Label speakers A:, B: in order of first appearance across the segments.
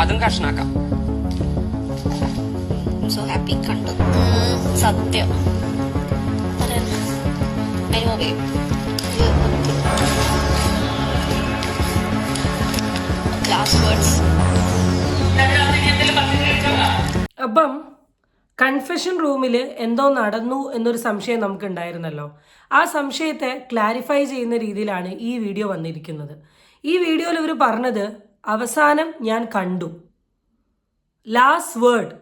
A: അതും കഷ്ണാക്കാം.
B: So happy കണ്ടു. സത്യം.
C: അപ്പം കൺഫെഷൻ റൂമിൽ എന്തോ നടന്നു എന്നൊരു സംശയം നമുക്ക് ഉണ്ടായിരുന്നല്ലോ ആ സംശയത്തെ ക്ലാരിഫൈ ചെയ്യുന്ന രീതിയിലാണ് ഈ വീഡിയോ വന്നിരിക്കുന്നത്. ഈ വീഡിയോയിൽ ഇവർ പറഞ്ഞത് അവസാനം ഞാൻ കണ്ടു. ലാസ്റ്റ് വേർഡ്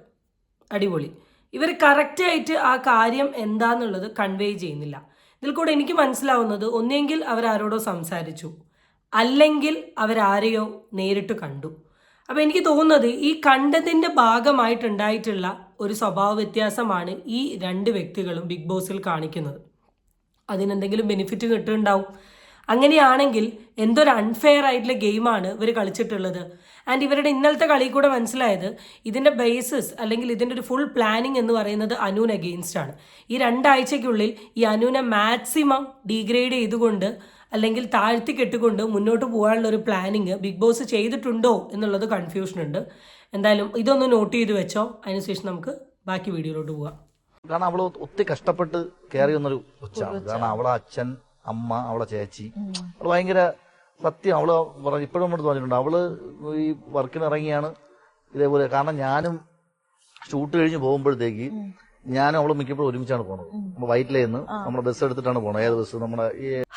C: അടിപൊളി. ഇവർ കറക്റ്റായിട്ട് ആ കാര്യം എന്താന്നുള്ളത് കൺവേ ചെയ്യുന്നില്ല. ഇതിൽ കൂടെ എനിക്ക് മനസ്സിലാവുന്നത് ഒന്നെങ്കിൽ അവർ ആരോടോ സംസാരിച്ചു അല്ലെങ്കിൽ അവരാരെയോ നേരിട്ട് കണ്ടു. അപ്പോൾ എനിക്ക് തോന്നുന്നത് ഈ കണ്ടതിന്റെ ഭാഗമായിട്ടുണ്ടായിട്ടുള്ള ഒരു സ്വഭാവ വ്യത്യാസമാണ് ഈ രണ്ട് വ്യക്തികളും ബിഗ് ബോസിൽ കാണിക്കുന്നത്. അതിനെന്തെങ്കിലും ബെനിഫിറ്റ് കിട്ടുന്നുണ്ടാവും. അങ്ങനെയാണെങ്കിൽ എന്തൊരു അൺഫെയർ ആയിട്ടുള്ള ഗെയിമാണ് ഇവർ കളിച്ചിട്ടുള്ളത്. ആൻഡ് ഇവരുടെ ഇന്നലത്തെ കളി കൂടെ മനസ്സിലായത് ഇതിന്റെ ബേസിസ് അല്ലെങ്കിൽ ഇതിന്റെ ഒരു ഫുൾ പ്ലാനിങ് എന്ന് പറയുന്നത് അനൂൻ അഗെയിൻസ്റ്റ് ആണ്. ഈ രണ്ടാഴ്ചയ്ക്കുള്ളിൽ ഈ അനൂനെ മാക്സിമം ഡീഗ്രേഡ് ചെയ്തുകൊണ്ട് അല്ലെങ്കിൽ താഴ്ത്തി കെട്ടുകൊണ്ട് മുന്നോട്ട് പോകാനുള്ള ഒരു പ്ലാനിങ് ബിഗ് ബോസ് ചെയ്തിട്ടുണ്ടോ എന്നുള്ളത് കൺഫ്യൂഷൻ ഉണ്ട്. എന്തായാലും ഇതൊന്ന് നോട്ട് ചെയ്ത് വെച്ചോ. അതിനുശേഷം നമുക്ക് ബാക്കി വീഡിയോയിലോട്ട് പോകാം.
D: കാരണം അവൾ ഒത്തിരി കഷ്ടപ്പെട്ട് കയറി വന്നൊരു കൊച്ചാണ്. കാരണം അവളെ അച്ഛൻ അമ്മ അവളെ ചേച്ചി. അവൾ ഭയങ്കര സത്യം. അവൾ പറഞ്ഞു ഇപ്പോഴും നമ്മൾ തോന്നിയിട്ടുണ്ട് അവൾ ഈ വർക്കിന് ഇറങ്ങിയാണ് ഇതേപോലെ. കാരണം ഞാനും ഷൂട്ട് കഴിഞ്ഞ് പോകുമ്പോഴത്തേക്ക് ഞാനും അവളും മിക്കപ്പോഴും ഒരുമിച്ചാണ് പോണത്. നമ്മൾ വൈറ്റിലേ നിന്ന് നമ്മുടെ ബസ് എടുത്തിട്ടാണ് പോണത്. ഏത് ബസ് നമ്മുടെ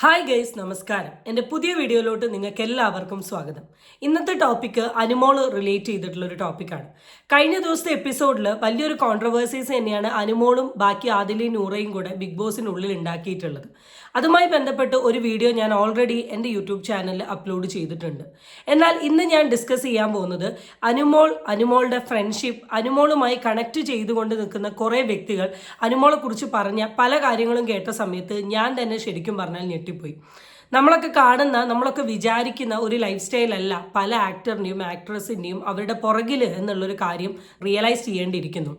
C: ഹായ് ഗൈസ് നമസ്കാരം. എന്റെ പുതിയ വീഡിയോയിലോട്ട് നിങ്ങൾക്ക് എല്ലാവർക്കും സ്വാഗതം. ഇന്നത്തെ ടോപ്പിക് അനുമോൾ റിലേറ്റ് ചെയ്തിട്ടുള്ള ഒരു ടോപ്പിക്കാണ് കഴിഞ്ഞ ദിവസത്തെ എപ്പിസോഡിൽ വലിയൊരു കോൺട്രവേഴ്സീസ് തന്നെയാണ് അനുമോളും ബാക്കി ആദിലി നൂറയും കൂടെ ബിഗ് ബോസിനുള്ളിൽ ഉണ്ടാക്കിയിട്ടുള്ളത്. അതുമായി ബന്ധപ്പെട്ട് ഒരു വീഡിയോ ഞാൻ ഓൾറെഡി എന്റെ യൂട്യൂബ് ചാനലിൽ അപ്ലോഡ് ചെയ്തിട്ടുണ്ട്. എന്നാൽ ഇന്ന് ഞാൻ ഡിസ്കസ് ചെയ്യാൻ പോകുന്നത് അനുമോൾ അനുമോളുടെ ഫ്രണ്ട്ഷിപ്പ് അനുമോളുമായി കണക്ട് ചെയ്തുകൊണ്ട് നിൽക്കുന്ന കുറേ വ്യക്തികൾ അനുമോളെക്കുറിച്ച് പറഞ്ഞ പല കാര്യങ്ങളും കേട്ട സമയത്ത് ഞാൻ തന്നെ ശരിക്കും പറഞ്ഞാൽ ഞെട്ടിപ്പോയി. നമ്മളൊക്കെ കാണുന്ന നമ്മളൊക്കെ വിചാരിക്കുന്ന ഒരു ലൈഫ് സ്റ്റൈലല്ല പല ആക്ടറിന്റെയും ആക്ട്രസിന്റെയും അവരുടെ പുറകിൽ എന്നുള്ളൊരു കാര്യം റിയലൈസ് ചെയ്യേണ്ടിയിരിക്കുന്നു.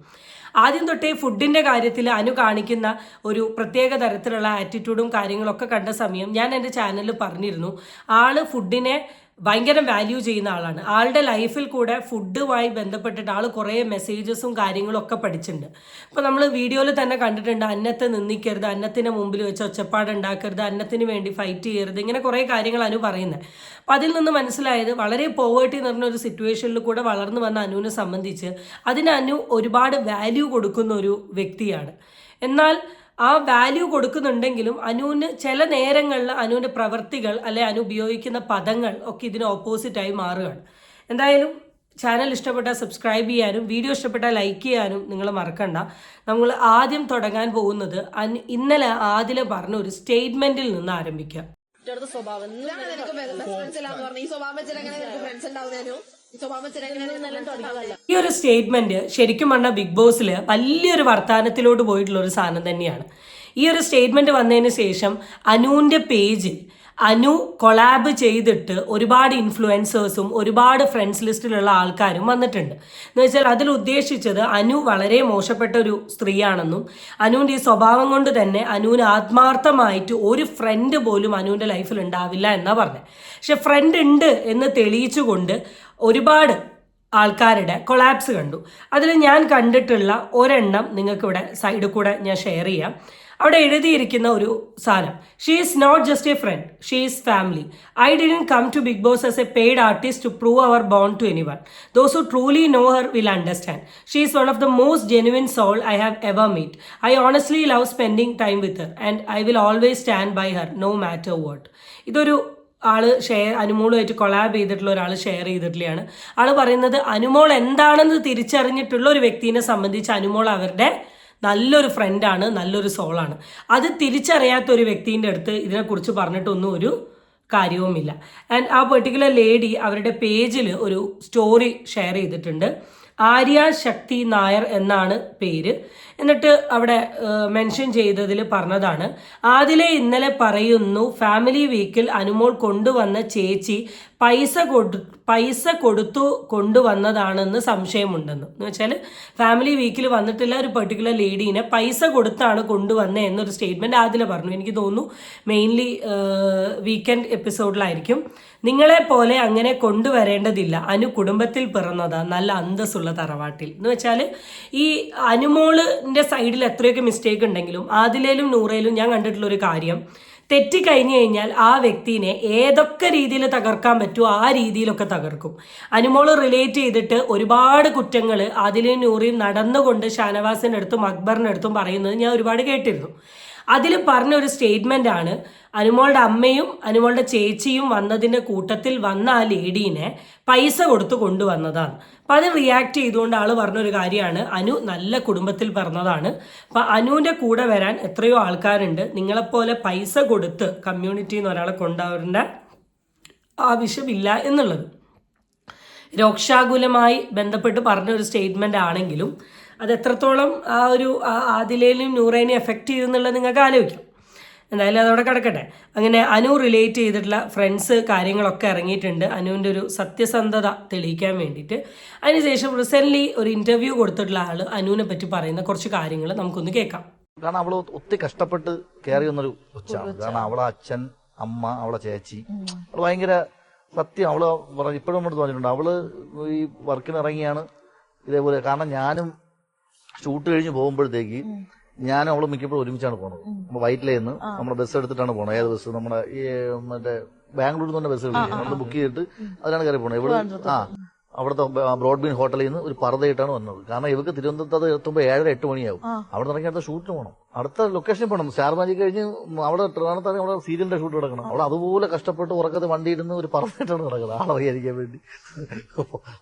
C: ആദ്യം തൊട്ടേ ഫുഡിന്റെ കാര്യത്തിൽ അനു കാണിക്കുന്ന ഒരു പ്രത്യേക തരത്തിലുള്ള ആറ്റിറ്റ്യൂഡും കാര്യങ്ങളൊക്കെ കണ്ട സമയം ഞാൻ എന്റെ ചാനലിൽ പറഞ്ഞിരുന്നു. ആൾ ഫുഡിനെ ഭയങ്കര വാല്യൂ ചെയ്യുന്ന ആളാണ്. ആളുടെ ലൈഫിൽ കൂടെ ഫുഡുമായി ബന്ധപ്പെട്ടിട്ട് ആൾ കുറേ മെസ്സേജസും കാര്യങ്ങളും ഒക്കെ പഠിച്ചിട്ടുണ്ട്. അപ്പോൾ നമ്മൾ വീഡിയോയിൽ തന്നെ കണ്ടിട്ടുണ്ട് അന്നത്തെ നിന്ദിക്കരുത് അന്നത്തിന് മുമ്പിൽ വെച്ച് ഒച്ചപ്പാട് ഉണ്ടാക്കരുത് അന്നത്തിന് വേണ്ടി ഫൈറ്റ് ചെയ്യരുത് ഇങ്ങനെ കുറേ കാര്യങ്ങളാണ് പറയുന്നത് അപ്പോൾ അതിൽ നിന്ന് മനസ്സിലായത് വളരെ പോവേർട്ടി നിറഞ്ഞ ഒരു സിറ്റുവേഷനിൽ കൂടെ വളർന്നു വന്ന അനുവിനെ സംബന്ധിച്ച് അതിന് അനു ഒരുപാട് വാല്യൂ കൊടുക്കുന്ന ഒരു വ്യക്തിയാണ്. എന്നാൽ ആ വാല്യൂ കൊടുക്കുന്നുണ്ടെങ്കിലും അനുവിന് ചില നേരങ്ങളിൽ അനുവിന്റെ പ്രവൃത്തികൾ അല്ലെ അനു ഉപയോഗിക്കുന്ന പദങ്ങൾ ഒക്കെ ഇതിന് ഓപ്പോസിറ്റായി മാറുകയാണ്. എന്തായാലും ചാനൽ ഇഷ്ടപ്പെട്ടാൽ സബ്സ്ക്രൈബ് ചെയ്യാനും വീഡിയോ ഇഷ്ടപ്പെട്ടാൽ ലൈക്ക് ചെയ്യാനും നിങ്ങൾ മറക്കണ്ട. നമ്മൾ ആദ്യം തുടങ്ങാൻ പോകുന്നത് ഇന്നലെ ആദ്യം പറഞ്ഞ ഒരു സ്റ്റേറ്റ്മെന്റിൽ നിന്ന്
E: ആരംഭിക്കാം. സ്വഭാവം. ഈ സ്വഭാവം ഫ്രണ്ട്സ് ഈ
C: ഒരു സ്റ്റേറ്റ്മെന്റ് ശരിക്കും പറഞ്ഞാൽ ബിഗ് ബോസിൽ വലിയൊരു വർത്തമാനത്തിലോട്ട് പോയിട്ടുള്ള ഒരു സാധനം തന്നെയാണ്. ഈ ഒരു സ്റ്റേറ്റ്മെന്റ് വന്നതിന് ശേഷം അനുവിന്റെ പേജിൽ അനു കൊളാബ് ചെയ്തിട്ട് ഒരുപാട് ഇൻഫ്ലുവൻസേഴ്സും ഒരുപാട് ഫ്രണ്ട്സ് ലിസ്റ്റിലുള്ള ആൾക്കാരും വന്നിട്ടുണ്ട്. എന്ന് വെച്ചാൽ അതിൽ ഉദ്ദേശിച്ചത് അനു വളരെ മോശപ്പെട്ട ഒരു സ്ത്രീയാണെന്നും അനുവിന്റെ ഈ സ്വഭാവം കൊണ്ട് തന്നെ അനുവിന് ആത്മാർത്ഥമായിട്ട് ഒരു ഫ്രണ്ട് പോലും അനുവിന്റെ ലൈഫിൽ ഉണ്ടാവില്ല എന്നാണ് പറഞ്ഞത്. പക്ഷെ ഫ്രണ്ട് ഉണ്ട് എന്ന് തെളിയിച്ചുകൊണ്ട് ഒരുപാട് ആൾക്കാരുടെ കൊളാപ്സ് കണ്ടു. അതിൽ ഞാൻ കണ്ടിട്ടുള്ള ഒരെണ്ണം നിങ്ങൾക്ക് ഇവിടെ സൈഡിൽ കൂടെ ഞാൻ ഷെയർ ചെയ്യാം. അവിടെ എഴുതിയിരിക്കുന്ന ഒരു സാധനം she is not just a friend she is family I didn't come to Bigg Boss as a paid artist to prove our bond to anyone those who truly know her will understand she is one of the most genuine soul I have ever meet I honestly love spending time with her and I will always stand by her no matter what ഇതൊരു ആൾ share അനുമോളുമായിട്ട് collab ചെയ്തിട്ടുള്ള ഒരാൾ share ചെയ്തിട്ടുള്ളതാണ് ആൾ പറയുന്നത് അനുമോൾ എന്താണെന്ന് തിരിച്ചറിഞ്ഞിട്ടുള്ള ഒരു വ്യക്തിനെ സംബന്ധിച്ച് അനുമോൾ അവരുടെ നല്ലൊരു ഫ്രണ്ടാണ് നല്ലൊരു സോളാണ് അത് തിരിച്ചറിയാത്ത ഒരു വ്യക്തിന്റെ അടുത്ത് ഇതിനെക്കുറിച്ച് പറഞ്ഞിട്ടൊന്നും ഒരു കാര്യവുമില്ല. ആൻഡ് ആ പെർട്ടിക്കുലർ ലേഡി അവരുടെ പേജിൽ ഒരു സ്റ്റോറി ഷെയർ ചെയ്തിട്ടുണ്ട്. ആര്യ ശക്തി നായർ എന്നാണ് പേര്. എന്നിട്ട് അവിടെ മെൻഷൻ ചെയ്തതിൽ പറഞ്ഞതാണ് ആദിലെ ഇന്നലെ പറയുന്നു ഫാമിലി വീക്കിൽ അനുമോൾ കൊണ്ടുവന്ന ചേച്ചി പൈസ കൊടു പൈസ കൊടുത്തു കൊണ്ടുവന്നതാണെന്ന് സംശയമുണ്ടെന്ന്. എന്ന് വെച്ചാൽ ഫാമിലി വീക്കിൽ വന്നിട്ടുള്ള ഒരു പെർട്ടിക്കുലർ ലേഡീനെ പൈസ കൊടുത്താണ് കൊണ്ടുവന്നത് എന്നൊരു സ്റ്റേറ്റ്മെന്റ് ആദ്യം പറഞ്ഞു. എനിക്ക് തോന്നുന്നു മെയിൻലി വീക്കെൻഡ് എപ്പിസോഡിലായിരിക്കും നിങ്ങളെ പോലെ അങ്ങനെ കൊണ്ടുവരേണ്ടതില്ല. അനു കുടുംബത്തിൽ പിറന്നതാ. നല്ല അന്തസ്സുള്ള തറവാട്ടിൽ. എന്ന് വെച്ചാൽ ഈ അനുമോളിന്റെ സൈഡിൽ എത്രയൊക്കെ മിസ്റ്റേക്ക് ഉണ്ടെങ്കിലും ആദിലേലും നൂറയിലും ഞാൻ കണ്ടിട്ടുള്ള ഒരു കാര്യം തെറ്റിക്കഴിഞ്ഞു കഴിഞ്ഞാൽ ആ വ്യക്തിനെ ഏതൊക്കെ രീതിയിൽ തകർക്കാൻ പറ്റുമോ ആ രീതിയിലൊക്കെ തകർക്കും. അനുമോൾ റിലേറ്റ് ചെയ്തിട്ട് ഒരുപാട് കുറ്റങ്ങൾ അതിലും നൂറിയും നടന്നുകൊണ്ട് ഷാനവാസിന്റെ അടുത്തും അക്ബറിന്റെ അടുത്തും പറയുന്നത് ഞാൻ ഒരുപാട് കേട്ടിരുന്നു. അതിൽ പറഞ്ഞ ഒരു സ്റ്റേറ്റ്മെന്റ് ആണ്. അനുമോളുടെ അമ്മയും അനുമോളുടെ ചേച്ചിയും വന്നതിന്റെ കൂട്ടത്തിൽ വന്ന ആ ലേഡീനെ പൈസ കൊടുത്ത് കൊണ്ടുവന്നതാണ്. അപ്പൊ അത് റിയാക്ട് ചെയ്തുകൊണ്ട് ആൾ പറഞ്ഞൊരു കാര്യമാണ്. അനു നല്ല കുടുംബത്തിൽ പറഞ്ഞതാണ്. അപ്പൊ അനുവിന്റെ കൂടെ വരാൻ എത്രയോ ആൾക്കാരുണ്ട്. നിങ്ങളെപ്പോലെ പൈസ കൊടുത്ത് കമ്മ്യൂണിറ്റിയിൽ നിന്ന് ഒരാളെ കൊണ്ടുവരേണ്ട ആവശ്യമില്ല എന്നുള്ളത്. രോക്ഷാകുലമായി ബന്ധപ്പെട്ട് പറഞ്ഞ ഒരു സ്റ്റേറ്റ്മെന്റ് ആണെങ്കിലും അത് എത്രത്തോളം ആ ഒരു ആദിലയിലും നൂറേനെയും എഫക്റ്റ് ചെയ്തെന്നുള്ളത് നിങ്ങൾക്ക് ആലോചിക്കാം. എന്തായാലും അതവിടെ കിടക്കട്ടെ. അങ്ങനെ അനു റിലേറ്റ് ചെയ്തിട്ടുള്ള ഫ്രണ്ട്സ് കാര്യങ്ങളൊക്കെ ഇറങ്ങിയിട്ടുണ്ട്. അനുവിന്റെ ഒരു സത്യസന്ധത തെളിയിക്കാൻ വേണ്ടിയിട്ട്. അതിനുശേഷം റിസെന്റ്ലി ഒരു ഇന്റർവ്യൂ കൊടുത്തിട്ടുള്ള ആൾ അനുവിനെ പറ്റി പറയുന്ന കുറച്ച് കാര്യങ്ങൾ നമുക്കൊന്ന് കേൾക്കാം.
D: കാരണം അവൾ ഒത്തിരി കഷ്ടപ്പെട്ട് കയറി വന്നൊരു കൊച്ചാണ്. കാരണം അവളെ അച്ഛൻ അമ്മ അവളെ ചേച്ചി. അവൾ ഭയങ്കര സത്യം അവൾ പറഞ്ഞ ഇപ്പോഴും നമ്മൾ തോന്നിയിട്ടുണ്ട്. അവൾ ഈ വർക്കിന് ഇറങ്ങിയാണ് ഇതേപോലെ. കാരണം ഞാനും ഷൂട്ട് കഴിഞ്ഞ് പോകുമ്പോഴത്തേക്ക് ഞാൻ അവൾ മിക്കപ്പോഴും ഒരുമിച്ചാണ് പോണത്. നമ്മൾ വൈറ്റിലേ നിന്ന് നമ്മുടെ ബസ് എടുത്തിട്ടാണ് പോണത്. ഏത് ബസ് നമ്മുടെ ഈ മറ്റേ ബാംഗ്ലൂരിൽ നിന്ന് ബസ് നമ്മൾ ബുക്ക് ചെയ്തിട്ട് അതിലാണ് കയറി പോണത്. ഇവിടെ ആ അവിടുത്തെ ബ്രോഡ്ബീൻ ഹോട്ടലിൽ നിന്ന് ഒരു പർദ്ദയിട്ടാണ് വന്നത്. കാരണം ഇവർക്ക് തിരുവനന്തപുരത്ത് അത് എത്തുമ്പോൾ ഏഴര എട്ട് മണിയാവും. അവിടെ നിന്ന് ഇറങ്ങി അടുത്ത ഷൂട്ടിന് പോകണം അടുത്ത ലൊക്കേഷൻ പോകണം മാജിക് കഴിഞ്ഞ് അവിടെ ട്രിവാണത്താണ് അവിടെ സീരിയലിന്റെ ഷൂട്ട് കിടക്കണം അവിടെ അതുപോലെ കഷ്ടപ്പെട്ട് ഉറക്കത്തെ വണ്ടി ഇരുന്ന് ഒരു നടക്കുന്നത്. കിടക്കുന്നത് ആളറിയാതിരിക്കാൻ വേണ്ടി.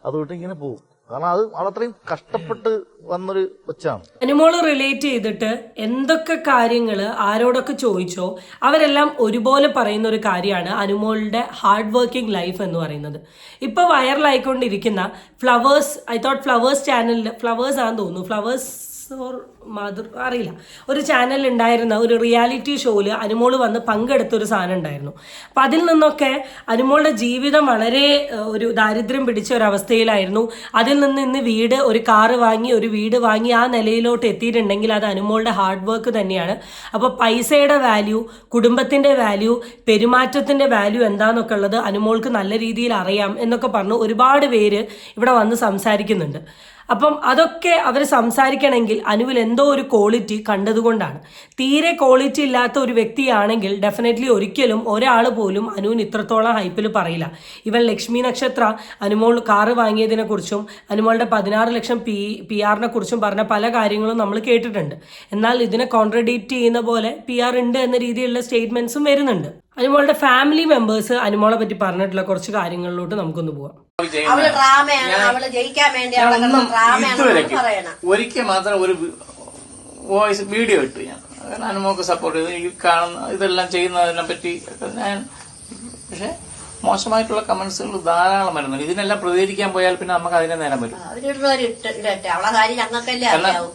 D: അതുകൊണ്ട് ഇങ്ങനെ പോകും. കാരണം അത് അവളത്രയും കഷ്ടപ്പെട്ട് വന്നൊരു കൊച്ചാണ്.
C: അനുമോൾ റിലേറ്റ് ചെയ്തിട്ട് എന്തൊക്കെ കാര്യങ്ങൾ ആരോടൊക്കെ ചോദിച്ചോ അവരെല്ലാം ഒരുപോലെ പറയുന്ന ഒരു കാര്യമാണ് അനുമോളുടെ ഹാർഡ് വർക്കിംഗ് ലൈഫ് എന്ന് പറയുന്നത്. ഇപ്പോൾ വൈറലായിക്കൊണ്ടിരിക്കുന്ന ഫ്ലവേഴ്സ് ഐ തോട്ട് ഫ്ലവേഴ്സ് ചാനലിൽ ഫ്ലവേഴ്സ് ആണെന്ന് തോന്നുന്നു. ഫ്ലവേഴ്സ് ഓർ മാതൃ അറിയില്ല. ഒരു ചാനൽ ഉണ്ടായിരുന്ന ഒരു റിയാലിറ്റി ഷോയിൽ അനുമോൾ വന്ന് പങ്കെടുത്ത ഒരു സാധനം ഉണ്ടായിരുന്നു അപ്പം അതിൽ നിന്നൊക്കെ അനുമോളുടെ ജീവിതം വളരെ ഒരു ദാരിദ്ര്യം പിടിച്ച ഒരു അവസ്ഥയിലായിരുന്നു. അതിൽ നിന്ന് ഇന്ന് വീട് ഒരു കാറ് വാങ്ങി ഒരു വീട് വാങ്ങി ആ നിലയിലോട്ട് എത്തിയിട്ടുണ്ടെങ്കിൽ അത് അനുമോളുടെ ഹാർഡ് വർക്ക് തന്നെയാണ്. അപ്പോൾ പൈസയുടെ വാല്യൂ കുടുംബത്തിന്റെ വാല്യൂ പെരുമാറ്റത്തിന്റെ വാല്യൂ എന്താണെന്നൊക്കെ ഉള്ളത് അനുമോൾക്ക് നല്ല രീതിയിൽ അറിയാം എന്നൊക്കെ പറഞ്ഞു ഒരുപാട് പേര് ഇവിടെ വന്ന് സംസാരിക്കുന്നുണ്ട്. അപ്പം അതൊക്കെ അവർ സംസാരിക്കണമെങ്കിൽ അനുവിൽ എന്തോ ഒരു ക്വാളിറ്റി കണ്ടതുകൊണ്ടാണ്. തീരെ ക്വാളിറ്റി ഇല്ലാത്ത ഒരു വ്യക്തിയാണെങ്കിൽ ഡെഫിനറ്റ്ലി ഒരിക്കലും ഒരാൾ പോലും അനുവിന് ഇത്രത്തോളം ഹൈപ്പിൽ പറയില്ല. ഇവൻ ലക്ഷ്മി നക്ഷത്ര അനുമോൾ കാറ് വാങ്ങിയതിനെ കുറിച്ചും അനുമോളുടെ പതിനാറ് ലക്ഷം പി പി ആറിനെ കുറിച്ചും പറഞ്ഞ പല കാര്യങ്ങളും നമ്മൾ കേട്ടിട്ടുണ്ട്. എന്നാൽ ഇതിനെ കോൺട്രഡിക്റ്റ് ചെയ്യുന്ന പോലെ പി ആർ ഉണ്ട് എന്ന രീതിയിലുള്ള സ്റ്റേറ്റ്മെന്റ്സും വരുന്നുണ്ട്. അനുമോളുടെ ഫാമിലി മെമ്പേഴ്സ് അനുമോളെ പറ്റി പറഞ്ഞിട്ടുള്ള കുറച്ച് കാര്യങ്ങളിലോട്ട് നമുക്കൊന്ന് പോവാം.
A: അവൾ ഡ്രാമയാണ് അവൾ ജയിക്കാൻ വേണ്ടി അവളെ ഡ്രാമയാണ്
F: ഇതുവരെയ്ക്ക്
A: പറയണം.
F: ഒരിക്കൽ മാത്രം ഒരു വോയിസ് വീഡിയോ ഇട്ടു ഞാൻ. കാരണം അനുമോക്ക് സപ്പോർട്ട് ചെയ്തു. ഈ കാണുന്ന ഇതെല്ലാം ചെയ്യുന്നതിനെ പറ്റി ഒക്കെ ഞാൻ പക്ഷെ മോശമായിട്ടുള്ള കമന്റ്സുകൾ ധാരാളം വരുന്നുണ്ട്. ഇതിനെല്ലാം പ്രതികരിക്കാൻ പോയാൽ പിന്നെ നമുക്ക് അതിനെ നേരം വരും.
A: ഇടട്ടെ. അവളെ കാര്യം ഞങ്ങൾക്കല്ലേ അറിയാവൂ.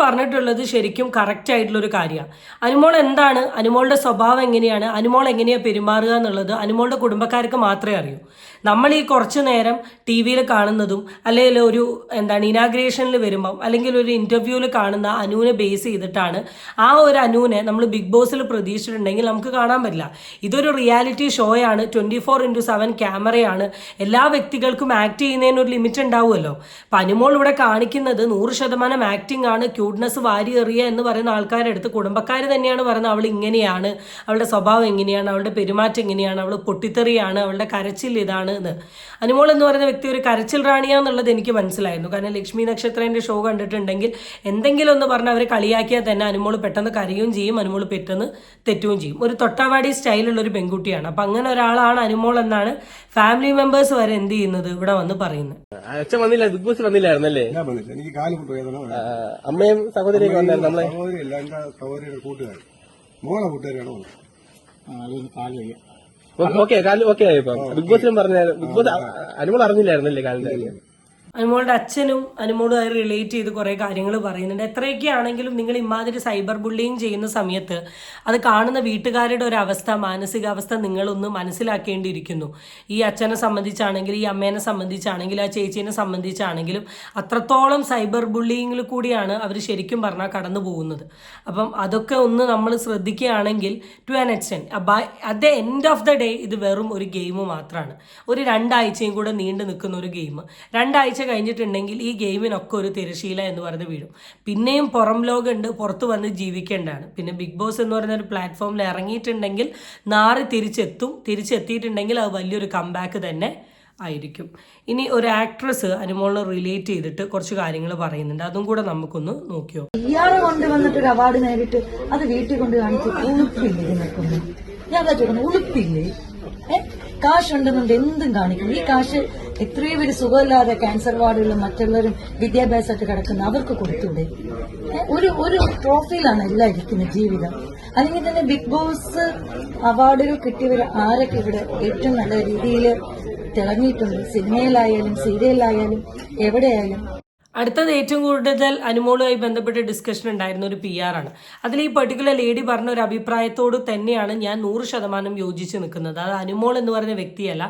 C: പറഞ്ഞിട്ടുള്ളത് ശരിക്കും കറക്റ്റ് ആയിട്ടുള്ള ഒരു കാര്യമാണ്. അനുമോൾ എന്താണ്? അനുമോളുടെ സ്വഭാവം എങ്ങനെയാണ്? അനുമോൾ എങ്ങനെയാണ് പെരുമാറുക എന്നുള്ളത് അനുമോളുടെ കുടുംബക്കാർക്ക് മാത്രമേ അറിയൂ. നമ്മൾ ഈ കുറച്ച് നേരം ടി വിയിൽ കാണുന്നതും അല്ലെങ്കിൽ ഒരു എന്താണ് ഇനാഗ്രേഷനിൽ വരുമ്പം അല്ലെങ്കിൽ ഒരു ഇന്റർവ്യൂവിൽ കാണുന്ന അനുവിനെ ബേസ് ചെയ്തിട്ടാണ് ആ ഒരു അനുവിനെ നമ്മൾ ബിഗ് ബോസിൽ പ്രതീക്ഷിച്ചിട്ടുണ്ടെങ്കിൽ നമുക്ക് കാണാൻ പറ്റില്ല. ഇതൊരു റിയാലിറ്റി ഷോയാണ് ട്വന്റി ഫോർ ഇന്റു സെവൻ ക്യാമറയാണ് എല്ലാ വ്യക്തികൾക്കും ആക്ട് ചെയ്യുന്നതിന് ഒരു ലിമിറ്റ് ഉണ്ടാവുമല്ലോ. അപ്പം അനുമോൾ ഇവിടെ കാണിക്കുന്നത് നൂറ് ശതമാനം ആക്ടിംഗ് ആണ്. ക്യൂട്ട്നെസ് വാരി എറിയ എന്ന് പറയുന്ന ആൾക്കാരുടെ അടുത്ത് കുടുംബക്കാർ തന്നെയാണ് പറയുന്നത്. അവൾ ഇങ്ങനെയാണ്. അവളുടെ സ്വഭാവം എങ്ങനെയാണ്? അവളുടെ പെരുമാറ്റം എങ്ങനെയാണ്? അവൾ പൊട്ടിത്തെറിയാണ്. അവളുടെ കരച്ചിൽ ഇതാണ്. എന്ന് അനുമോൾ എന്ന് പറയുന്ന വ്യക്തി ഒരു കരച്ചിൽ റാണിയാന്നുള്ളത് എനിക്ക് മനസ്സിലായിരുന്നു. കാരണം ലക്ഷ്മി നക്ഷത്രേന്റെ ഷോ കണ്ടിട്ടുണ്ടെങ്കിൽ എന്തെങ്കിലും ഒന്ന് പറഞ്ഞ് അവർ കളിയാക്കിയാൽ തന്നെ അനുമോൾ പെട്ടെന്ന് കരയുകയും ചെയ്യും അനുമോൾ പെട്ടെന്ന് തെറ്റുകയും ചെയ്യും. ഒരു തൊട്ടാവാടി സ്റ്റൈലുള്ള ഒരു പെൺകുട്ടിയാണ്. അപ്പം അങ്ങനെ ഒരാളാണ് അനുമോൾ എന്നാണ് ഫാമിലി മെമ്പേഴ്സ് വരെ എന്ത് ചെയ്യുന്നത് ഇവിടെ വന്ന് പറയുന്നത്.
G: അച്ഛൻ വന്നില്ല ബിഗ് ബോസ് വന്നില്ലായിരുന്നല്ലേ?
H: എനിക്ക്
G: കാൽ അമ്മയും സഹോദരിയൊക്കെ വന്നായിരുന്നു നമ്മളെ?
H: സഹോദരിയല്ല എന്റെ സഹോദരിയുടെ കൂട്ടുകാർ മോളെ കൂട്ടുകാരാണ് വന്നത്.
G: ഓക്കെ ഓക്കെ ആയി ഇപ്പം ബിഗ് ബോസിലും പറഞ്ഞ ബിഗ് ബോസ് അനുമോൾ അറിഞ്ഞില്ലായിരുന്നല്ലേ കാലിന്റെ കാര്യം?
C: അനുമോളുടെ അച്ഛനും അനുമോളുമായി റിലേറ്റ് ചെയ്ത് കുറേ കാര്യങ്ങൾ പറയുന്നുണ്ട്. എത്രയൊക്കെ ആണെങ്കിലും നിങ്ങൾ ഇമാതിരി സൈബർ ബുള്ളിങ് ചെയ്യുന്ന സമയത്ത് അത് കാണുന്ന വീട്ടുകാരുടെ ഒരു അവസ്ഥ മാനസികാവസ്ഥ നിങ്ങളൊന്ന് മനസ്സിലാക്കേണ്ടിയിരിക്കുന്നു. ഈ അച്ഛനെ സംബന്ധിച്ചാണെങ്കിൽ ഈ അമ്മേനെ സംബന്ധിച്ചാണെങ്കിൽ ആ ചേച്ചീനെ സംബന്ധിച്ചാണെങ്കിലും അത്രത്തോളം സൈബർ ബുള്ളിങ്ങിൽ കൂടിയാണ് അവർ ശരിക്കും പറഞ്ഞാൽ കടന്നു പോകുന്നത്. അപ്പം അതൊക്കെ ഒന്ന് നമ്മൾ ശ്രദ്ധിക്കുകയാണെങ്കിൽ to an extent at the end of the day ഇത് വെറും ഒരു ഗെയിം മാത്രമാണ് ഒരു രണ്ടാഴ്ചയും കൂടെ നീണ്ടു നിൽക്കുന്ന ഒരു ഗെയിം രണ്ടാഴ്ച കഴിഞ്ഞിട്ടുണ്ടെങ്കിൽ ഈ ഗെയിമിനൊക്കെ ഒരു തിരശീല എന്ന് പറഞ്ഞ് വീഴും. പിന്നെയും പുറം ലോകമുണ്ട് പുറത്ത് വന്ന് ജീവിക്കേണ്ടതാണ്. പിന്നെ ബിഗ് ബോസ് എന്ന് പറയുന്ന ഒരു പ്ലാറ്റ്ഫോമിൽ ഇറങ്ങിയിട്ടുണ്ടെങ്കിൽ നാറ് തിരിച്ചെത്തും. തിരിച്ചെത്തിയിട്ടുണ്ടെങ്കിൽ അത് വലിയൊരു കംബാക്ക് തന്നെ ആയിരിക്കും. ഇനി ഒരു ആക്ട്രസ് അനുമോളിനെ റിലേറ്റ് ചെയ്തിട്ട് കുറച്ച് കാര്യങ്ങൾ പറയുന്നുണ്ട്. അതും കൂടെ നമുക്കൊന്ന് നോക്കിയോ?
I: ഇയാൾ കൊണ്ടുവന്നിട്ട് ഒരു അവാർഡ് നേടിയിട്ട് അത് വീട്ടിൽ കൊണ്ട് കാണിച്ച് ഉളുപ്പില്ലേ നിൽക്കുന്നു ഞാൻ ഉളുപ്പില്ലേ? കാശ് കാശുണ്ടെന്നുണ്ട് എന്തും കാണിക്കും. ഈ കാശ് എത്രയോ പേര് സുഖമില്ലാതെ ക്യാൻസർ വാർഡുകളും മറ്റുള്ളവരും വിദ്യാഭ്യാസമായിട്ട് കിടക്കുന്ന അവർക്ക് കൊടുത്തൂടെ? ഒരു ഒരു ട്രോഫിയിലാണ് എല്ലാം ഇരിക്കുന്നത് ജീവിതം. അല്ലെങ്കിൽ തന്നെ ബിഗ് ബോസ് അവാർഡുകൾ കിട്ടിയവർ ആരൊക്കെ ഇവിടെ ഏറ്റവും നല്ല രീതിയിൽ തിളങ്ങിയിട്ടുണ്ട്? സിനിമയിലായാലും സീരിയലിലായാലും എവിടെയായാലും.
C: അടുത്തത് ഏറ്റവും കൂടുതൽ അനുമോളുമായി ബന്ധപ്പെട്ട് ഡിസ്കഷൻ ഉണ്ടായിരുന്ന ഒരു പി ആർ ആണ്. അതിൽ ഈ പെർട്ടിക്കുലർ ലേഡി പറഞ്ഞ ഒരു അഭിപ്രായത്തോട് തന്നെയാണ് ഞാൻ നൂറ് ശതമാനം യോജിച്ച് നിൽക്കുന്നത്. അത് അനുമോൾ എന്ന് പറയുന്ന വ്യക്തിയല്ല.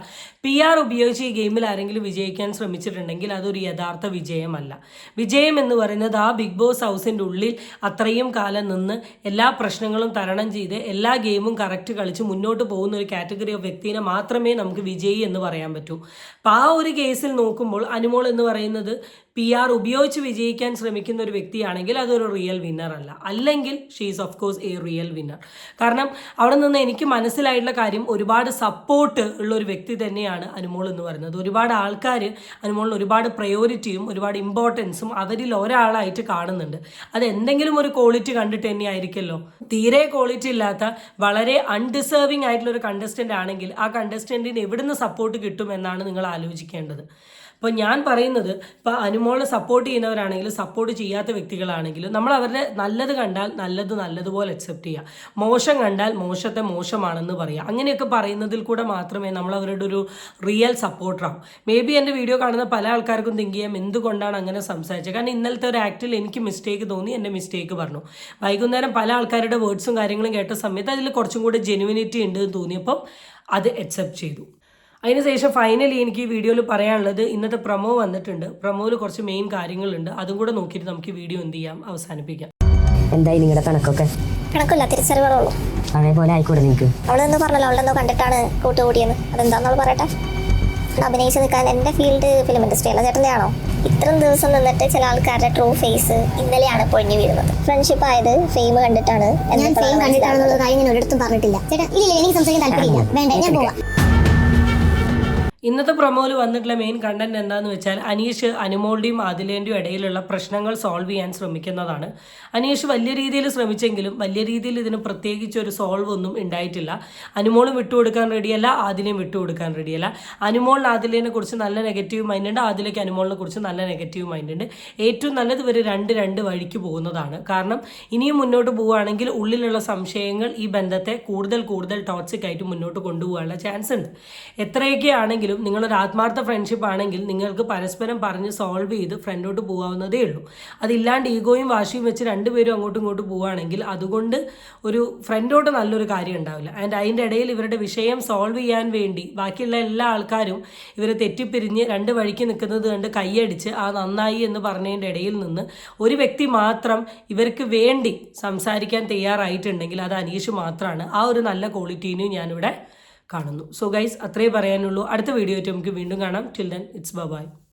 C: പി ആർ ഉപയോഗിച്ച് ഈ ഗെയിമിൽ ആരെങ്കിലും വിജയിക്കാൻ ശ്രമിച്ചിട്ടുണ്ടെങ്കിൽ അതൊരു യഥാർത്ഥ വിജയമല്ല. വിജയം എന്ന് പറയുന്നത് ആ ബിഗ് ബോസ് ഹൗസിന്റെ ഉള്ളിൽ അത്രയും കാലം നിന്ന് എല്ലാ പ്രശ്നങ്ങളും തരണം ചെയ്ത് എല്ലാ ഗെയിമും കറക്റ്റ് കളിച്ച് മുന്നോട്ട് പോകുന്ന ഒരു കാറ്റഗറി ഓഫ് വ്യക്തിനെ മാത്രമേ നമുക്ക് വിജയി എന്ന് പറയാൻ പറ്റൂ. അപ്പോൾ ആ ഒരു കേസിൽ നോക്കുമ്പോൾ അനുമോൾ എന്ന് പറയുന്നത് പി ആർ ഉപയോഗിച്ച് വിജയിക്കാൻ ശ്രമിക്കുന്ന ഒരു വ്യക്തിയാണെങ്കിൽ അതൊരു റിയൽ വിന്നർ അല്ല. അല്ലെങ്കിൽ she's of course a real winner കാരണം അവിടെ നിന്ന് എനിക്ക് മനസ്സിലായിട്ടുള്ള കാര്യം ഒരുപാട് സപ്പോർട്ട് ഉള്ള ഒരു വ്യക്തി തന്നെയാണ് അനുമോൾ എന്ന് പറയുന്നത്. ഒരുപാട് ആൾക്കാർ അനുമോളിന് ഒരുപാട് പ്രയോറിറ്റിയും ഒരുപാട് ഇമ്പോർട്ടൻസും അവരിൽ ഒരാളായിട്ട് കാണുന്നുണ്ട്. അത് എന്തെങ്കിലും ഒരു ക്വാളിറ്റി കണ്ടിട്ട് തന്നെ ആയിരിക്കല്ലോ തീരെ ക്വാളിറ്റി ഇല്ലാത്ത വളരെ അൺഡിസേർവിംഗ് ആയിട്ടുള്ള ഒരു കണ്ടസ്റ്റന്റ് ആണെങ്കിൽ ആ കണ്ടസ്റ്റന്റിന് എവിടുന്ന് സപ്പോർട്ട് കിട്ടുമെന്നാണ് നിങ്ങൾ ആലോചിക്കേണ്ടത്. അപ്പോൾ ഞാൻ പറയുന്നത് ഇപ്പോൾ അനുമോളെ സപ്പോർട്ട് ചെയ്യുന്നവരാണെങ്കിലും സപ്പോർട്ട് ചെയ്യാത്ത വ്യക്തികളാണെങ്കിലും നമ്മൾ അവരുടെ നല്ലത് കണ്ടാൽ നല്ലത് നല്ലതുപോലെ അക്സെപ്റ്റ് ചെയ്യുക മോശം കണ്ടാൽ മോശത്തെ മോശമാണെന്ന് പറയുക അങ്ങനെയൊക്കെ പറയുന്നതിൽ കൂടെ മാത്രമേ നമ്മൾ അവരുടെ ഒരു റിയൽ സപ്പോർട്ടറാവും മേ ബി എന്റെ വീഡിയോ കാണുന്ന പല ആൾക്കാർക്കും തിങ്ക് ചെയ്യാം എന്തുകൊണ്ടാണ് അങ്ങനെ സംസാരിച്ചത്? കാരണം ഇന്നലത്തെ ഒരു ആക്ടിൽ എനിക്ക് മിസ്റ്റേക്ക് തോന്നി എന്റെ മിസ്റ്റേക്ക് പറഞ്ഞു. വൈകുന്നേരം പല ആൾക്കാരുടെ വേർഡ്സും കാര്യങ്ങളും കേട്ട സമയത്ത് അതിൽ കുറച്ചും കൂടെ ജെനുവിനിറ്റി ഉണ്ട് എന്ന് തോന്നിയപ്പം അത് അക്സെപ്റ്റ് ചെയ്തു. അതിനുശേഷം ഫൈനലി എനിക്ക് ഈ വീഡിയോയിൽ പറയാനുള്ളത് ഇന്നത്തെ പ്രമോ വന്നിട്ടുണ്ട്. പ്രൊമോയിൽ കുറച്ച് മെയിൻ കാര്യങ്ങളുണ്ട്. അതും കൂടെ നോക്കിയിട്ട് നമുക്ക് ഈ വീഡിയോ എന്ത് ചെയ്യാം? അവസാനിപ്പിക്കാം.
J: എന്തായി നിങ്ങളുടെ കണക്കൊക്കെ?
B: കണക്കില്ല തിരിച്ചറിവുകളുള്ളൂ
J: അതേപോലെ ആയിക്കോട്ടെ നിങ്ങൾക്ക്
B: അവളെന്തോ പറഞ്ഞല്ലോ അവളെന്തോ കണ്ടിട്ടാണ് കൂട്ടുകൂടിയെന്ന്. അതെന്താണെന്നോട് പറയട്ടെ? അഭിനയിച്ച് നിൽക്കാൻ എന്റെ ഫീൽഡ് ഫിലിം ഇൻഡസ്ട്രി അല്ല ചേട്ടന്റെ ആണോ ഇത്രയും ദിവസം നിന്നിട്ട് ചില ആൾക്കാരുടെ ട്രൂ ഫേസ് ഇന്നലെയാണ് പൊഴിഞ്ഞു വീഴുന്നത്. ഫ്രണ്ട്ഷിപ്പ് ആയത് ഫെയിം കണ്ടിട്ടാണ്. ഞാൻ ഫെയിം കണ്ടിട്ടാണെന്നുള്ള കാര്യം ഞാൻ ഒരിടത്തും പറഞ്ഞിട്ടില്ല. ചേട്ടാ ഇല്ല എനിക്ക് സംസാരിക്കാൻ താല്പര്യമില്ല. വേണ്ട ഞാൻ പോവാം.
C: ഇന്നത്തെ പ്രൊമോയിൽ വന്നിട്ടുള്ള മെയിൻ കണ്ടന്റ് എന്താണെന്ന് വെച്ചാൽ അനീഷ് അനുമോളുടെയും ആദിലേന്റെയും ഇടയിലുള്ള പ്രശ്നങ്ങൾ സോൾവ് ചെയ്യാൻ ശ്രമിക്കുന്നതാണ്. അനീഷ് വലിയ രീതിയിൽ ശ്രമിച്ചെങ്കിലും വലിയ രീതിയിൽ ഇതിന് പ്രത്യേകിച്ച് ഒരു സോൾവ് ഒന്നും ഉണ്ടായിട്ടില്ല. അനുമോളും വിട്ടുകൊടുക്കാൻ റെഡിയല്ല ആദിലേയും വിട്ടുകൊടുക്കാൻ റെഡിയല്ല അനുമോളിന് ആദിലേനെ കുറിച്ച് നല്ല നെഗറ്റീവ് മൈൻഡ് ഉണ്ട്. ആദിലേക്ക് അനുമോളിനെ കുറിച്ച് നല്ല നെഗറ്റീവ് മൈൻഡ് ഉണ്ട്. ഏറ്റവും നല്ലത് ഇവർ രണ്ട് രണ്ട് വഴിക്ക് പോകുന്നതാണ്. കാരണം ഇനിയും മുന്നോട്ട് പോവുകയാണെങ്കിൽ ഉള്ളിലുള്ള സംശയങ്ങൾ ഈ ബന്ധത്തെ കൂടുതൽ കൂടുതൽ ടോക്സിക് ആയിട്ട് മുന്നോട്ട് കൊണ്ടുപോകാനുള്ള ചാൻസ് ഉണ്ട്. എത്രയൊക്കെ നിങ്ങളൊരു ആത്മാർത്ഥ ഫ്രണ്ട്ഷിപ്പ് ആണെങ്കിൽ നിങ്ങൾക്ക് പരസ്പരം പറഞ്ഞ് സോൾവ് ചെയ്ത് ഫ്രണ്ടോട്ട് പോകാവുന്നതേ ഉള്ളൂ. അതില്ലാണ്ട് ഈഗോയും വാശിയും വെച്ച് രണ്ടുപേരും അങ്ങോട്ടും ഇങ്ങോട്ടും പോവുകയാണെങ്കിൽ അതുകൊണ്ട് ഒരു ഫ്രണ്ടോട്ട് നല്ലൊരു കാര്യം ഉണ്ടാവില്ല. ആൻഡ് അതിന്റെ ഇടയിൽ ഇവരുടെ വിഷയം സോൾവ് ചെയ്യാൻ വേണ്ടി ബാക്കിയുള്ള എല്ലാ ആൾക്കാരും ഇവരെ തെറ്റിപ്പിരിഞ്ഞ് രണ്ട് വഴിക്ക് നിൽക്കുന്നത് കണ്ട് കൈയടിച്ച് ആ നന്നായി എന്ന് പറഞ്ഞതിന്റെ ഇടയിൽ നിന്ന് ഒരു വ്യക്തി മാത്രം ഇവർക്ക് വേണ്ടി സംസാരിക്കാൻ തയ്യാറായിട്ടുണ്ടെങ്കിൽ അത് അനീഷ് മാത്രമാണ് ആ ഒരു നല്ല ക്വാളിറ്റീനും ഞാനിവിടെ കാണുന്നു. സോ ഗൈസ് അത്രേ പറയാനുള്ളൂ. അടുത്ത വീഡിയോ ആയിട്ട് നമുക്ക് വീണ്ടും കാണാം. Till then it's by